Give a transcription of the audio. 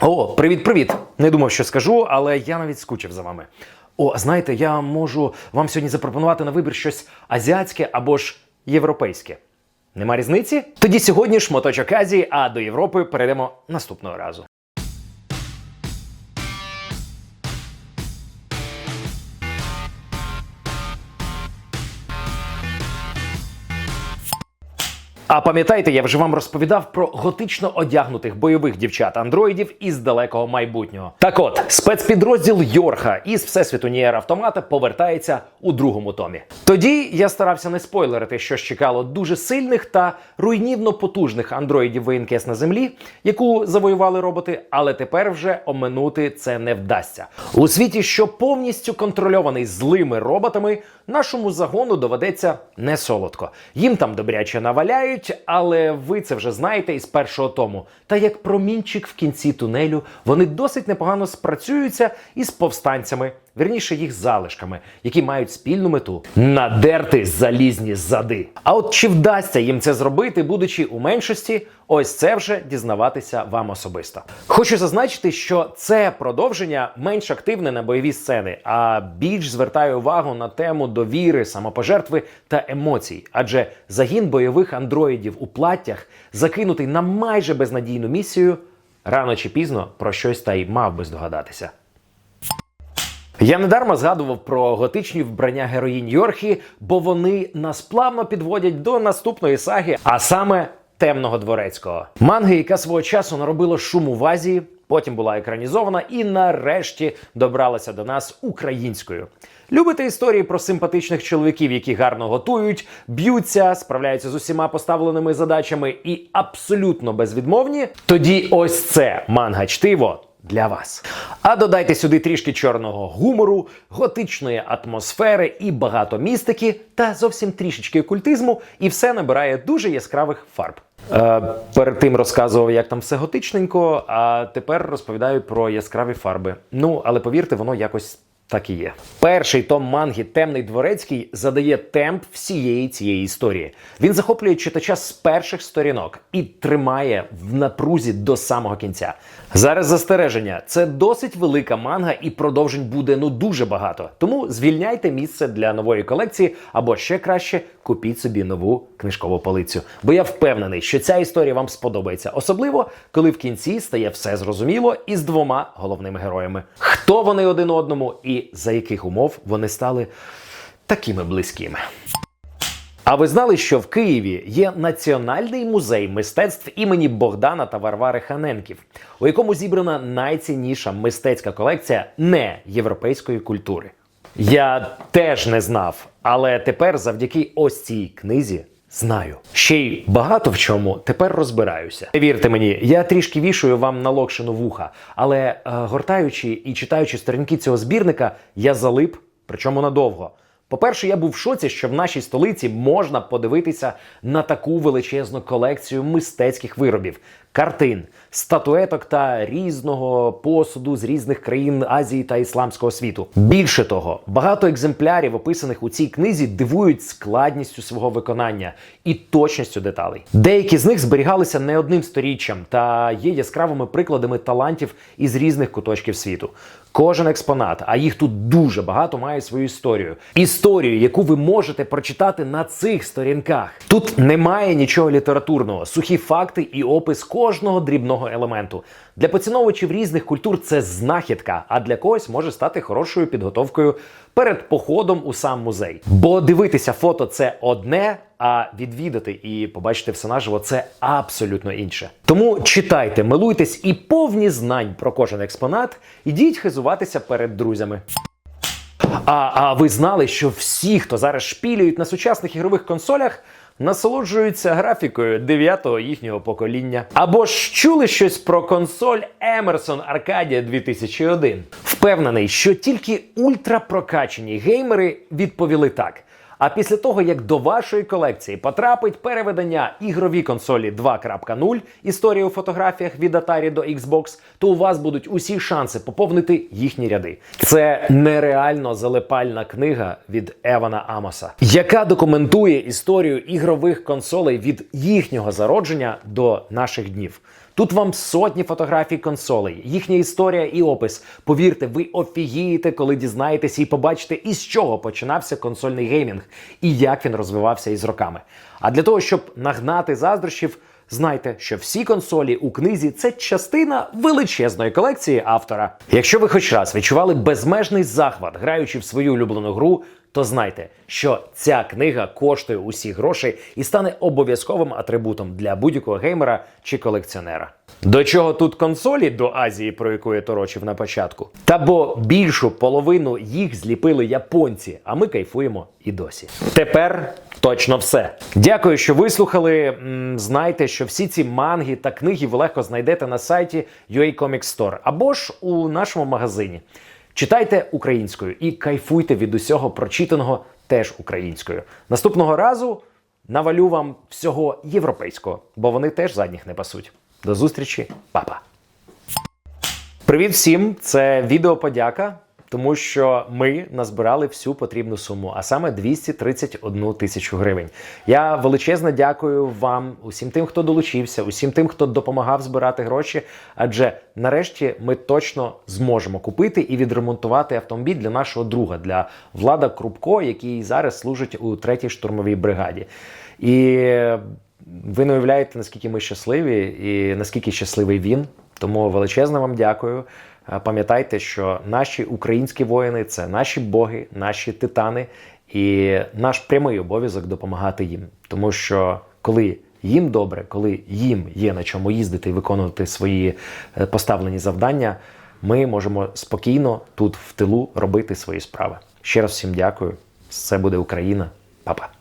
О, привіт-привіт! Не думав, що скажу, але я навіть скучив за вами. О, знаєте, я можу вам сьогодні запропонувати на вибір щось азіатське або ж європейське. Нема різниці? Тоді сьогодні ж моточок Азії, а до Європи перейдемо наступного разу. А пам'ятаєте, я вже вам розповідав про готично одягнутих бойових дівчат-андроїдів із далекого майбутнього. Так от, спецпідрозділ Йорха із всесвіту Нієр Автомата повертається у другому томі. Тоді я старався не спойлерити, що чекало дуже сильних та руйнівно потужних андроїдів воєнкес на землі, яку завоювали роботи, але тепер вже оминути це не вдасться. У світі, що повністю контрольований злими роботами, нашому загону доведеться не солодко. Їм там добряче наваляють, але ви це вже знаєте із першого тому. Та як промінчик в кінці тунелю, вони досить непогано спрацюються із повстанцями, вірніше їх залишками, які мають спільну мету надерти залізні зади. А от чи вдасться їм це зробити, будучи у меншості, ось це вже дізнаватися вам особисто. Хочу зазначити, що це продовження менш активне на бойові сцени, а більш звертає увагу на тему довіри, самопожертви та емоцій. Адже загін бойових андроїдів у платтях, закинутий на майже безнадійну місію, рано чи пізно про щось та й мав би здогадатися. Я недарма згадував про готичні вбрання героїнь Йорхі, бо вони нас плавно підводять до наступної саги, а саме темного дворецького. Манги, яка свого часу наробила шуму в Азії, потім була екранізована і нарешті добралася до нас українською. Любите історії про симпатичних чоловіків, які гарно готують, б'ються, справляються з усіма поставленими задачами і абсолютно безвідмовні? Тоді ось це манга чтиво для вас. А додайте сюди трішки чорного гумору, готичної атмосфери і багато містики, та зовсім трішечки окультизму, і все набирає дуже яскравих фарб. Е, перед тим розказував, як там все готичненько, а тепер розповідаю про яскраві фарби. Ну, але повірте, воно якось. Так і є. Перший том манги Темний дворецький задає темп всієї цієї історії. Він захоплює читача з перших сторінок і тримає в напрузі до самого кінця. Зараз застереження: це досить велика манга, і продовжень буде ну дуже багато. Тому звільняйте місце для нової колекції, або ще краще купіть собі нову книжкову полицю. Бо я впевнений, що ця історія вам сподобається, особливо коли в кінці стає все зрозуміло із двома головними героями. Хто вони один одному і за яких умов вони стали такими близькими. А ви знали, що в Києві є Національний музей мистецтв імені Богдана та Варвари Ханенків, у якому зібрана найцінніша мистецька колекція не європейської культури? Я теж не знав, але тепер, завдяки ось цій книзі, знаю. Ще й багато в чому тепер розбираюся. Вірте мені, я трішки вішую вам на локшину вуха, але е, гортаючи і читаючи сторінки цього збірника, я залип, причому надовго. По-перше, я був в шоці, що в нашій столиці можна подивитися на таку величезну колекцію мистецьких виробів, картин, статуеток та різного посуду з різних країн Азії та ісламського світу. Більше того, багато екземплярів, описаних у цій книзі, дивують складністю свого виконання і точністю деталей. Деякі з них зберігалися не одним сторіччям та є яскравими прикладами талантів із різних куточків світу. Кожен експонат, а їх тут дуже багато, має свою історію. Історію, яку ви можете прочитати на цих сторінках. Тут немає нічого літературного, сухі факти і опис кожного дрібного елементу. Для поціновувачів різних культур це знахідка, а для когось може стати хорошою підготовкою перед походом у сам музей. Бо дивитися фото це одне, а відвідати і побачити все наживо це абсолютно інше. Тому читайте, милуйтесь і повні знань про кожен експонат, ідіть хизуватися перед друзями. А, а ви знали, що всі, хто зараз шпілюють на сучасних ігрових консолях, насолоджуються графікою дев'ятого їхнього покоління? Або ж чули щось про консоль Emerson Arcadia 2001? Впевнений, що тільки ультрапрокачені геймери відповіли так. А після того, як до вашої колекції потрапить переведення ігрові консолі 2.0 історія у фотографіях від Atari до Xbox, то у вас будуть усі шанси поповнити їхні ряди. Це нереально залипальна книга від Евана Амоса, яка документує історію ігрових консолей від їхнього зародження до наших днів. Тут вам сотні фотографій консолей, їхня історія і опис. Повірте, ви офігієте, коли дізнаєтесь і побачите, із чого починався консольний геймінг і як він розвивався із роками. А для того, щоб нагнати заздрощів, знайте, що всі консолі у книзі це частина величезної колекції автора. Якщо ви хоч раз відчували безмежний захват, граючи в свою улюблену гру, то знайте, що ця книга коштує усі гроші і стане обов'язковим атрибутом для будь-якого геймера чи колекціонера. До чого тут консолі до Азії, про яку я торочив на початку? Та бо більшу половину їх зліпили японці, а ми кайфуємо і досі. Тепер точно все. Дякую, що вислухали. Знайте, що всі ці манги та книги ви легко знайдете на сайті UA Comic Store або ж у нашому магазині. Читайте українською і кайфуйте від усього прочитаного теж українською. Наступного разу навалю вам всього європейського, бо вони теж задніх не пасуть. До зустрічі, папа! Привіт всім! Це відео подяка, тому що ми назбирали всю потрібну суму, а саме 231 тисячу гривень. Я величезно дякую вам, усім тим, хто долучився, усім тим, хто допомагав збирати гроші. Адже нарешті ми точно зможемо купити і відремонтувати автомобіль для нашого друга, для Влада Крупко, який зараз служить у третій штурмовій бригаді. І ви не уявляєте, наскільки ми щасливі і наскільки щасливий він. Тому величезно вам дякую. Е, Пам'ятайте, що наші українські воїни це наші боги, наші титани, і наш прямий обов'язок допомагати їм. Тому що коли їм добре, коли їм є на чому їздити і виконувати свої е, поставлені завдання, ми можемо спокійно тут в тилу робити свої справи. Ще раз всім дякую. Це буде Україна, Па-па.